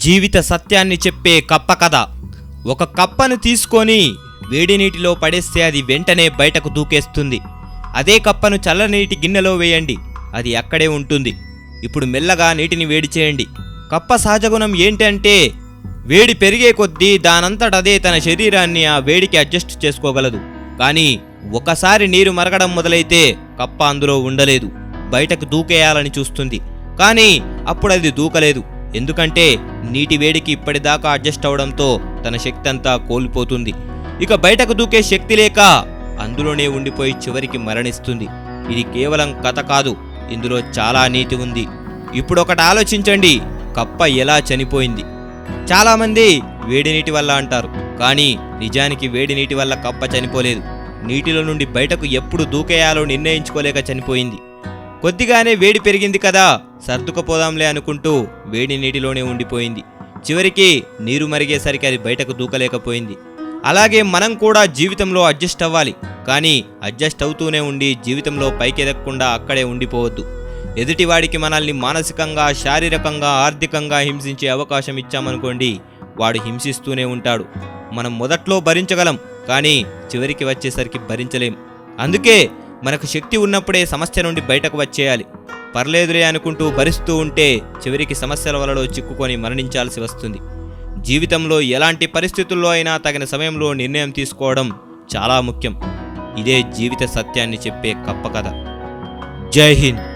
జీవిత సత్యాన్ని చెప్పే కప్ప కథ. ఒక కప్పను తీసుకొని వేడి నీటిలో పడేస్తే అది వెంటనే బయటకు దూకేస్తుంది. అదే కప్పను చల్లనీటి గిన్నెలో వేయండి. అది అక్కడే ఉంటుంది. ఇప్పుడు మెల్లగా నీటిని వేడి చేయండి. కప్ప సహజగుణం ఏంటంటే వేడి పెరిగే కొద్దీ దానంతటదే తన శరీరాన్ని ఆ వేడికి అడ్జస్ట్ చేసుకోగలదు. కానీ ఒకసారి నీరు మరగడం మొదలైతే కప్ప అందులో ఉండలేదు. బయటకు దూకేయాలని చూస్తుంది. కానీ అప్పుడు అది దూకలేదు. ఎందుకంటే నీటి వేడికి ఇప్పటిదాకా అడ్జస్ట్ అవడంతో తన శక్తి అంతా కోల్పోతుంది. ఇక బయటకు దూకే శక్తి లేక అందులోనే ఉండిపోయి చివరికి మరణిస్తుంది. ఇది కేవలం కథ కాదు ఇందులో చాలా నీతి ఉంది. ఇప్పుడు ఒకటి ఆలోచించండి కప్ప ఎలా చనిపోయింది? చాలామంది వేడి నీటి వల్ల అంటారు కానీ నిజానికి వేడి నీటి వల్ల కప్ప చనిపోలేదు. నీటిలో నుండి బయటకు ఎప్పుడు దూకేయాలో నిర్ణయించుకోలేక చనిపోయింది. కొద్దిగానే వేడి పెరిగింది కదా సర్దుకుపోదాంలే అనుకుంటూ వేడి నీటిలోనే ఉండిపోయింది. చివరికి నీరు మరిగేసరికి అది బయటకు దూకలేకపోయింది. అలాగే మనం కూడా జీవితంలో అడ్జస్ట్ అవ్వాలి కానీ అడ్జస్ట్ అవుతూనే ఉండి జీవితంలో పైకెదగకుండా అక్కడే ఉండిపోవద్దు. ఎదుటివాడికి మనల్ని మానసికంగా శారీరకంగా ఆర్థికంగా హింసించే అవకాశం ఇచ్చామనుకోండి వాడు హింసిస్తూనే ఉంటాడు. మనం మొదట్లో భరించగలం కానీ చివరికి వచ్చేసరికి భరించలేం. అందుకే మనకు శక్తి ఉన్నప్పుడే సమస్య నుండి బయటకు వచ్చేయాలి. పర్లేదులే అనుకుంటూ భరిస్తూ ఉంటే చివరికి సమస్యల వలలో చిక్కుకొని మరణించాల్సి వస్తుంది. జీవితంలో ఎలాంటి పరిస్థితుల్లో అయినా తగిన సమయంలో నిర్ణయం తీసుకోవడం చాలా ముఖ్యం. ఇదే జీవిత సత్యాన్ని చెప్పే కప్ప కథ. జై హింద్.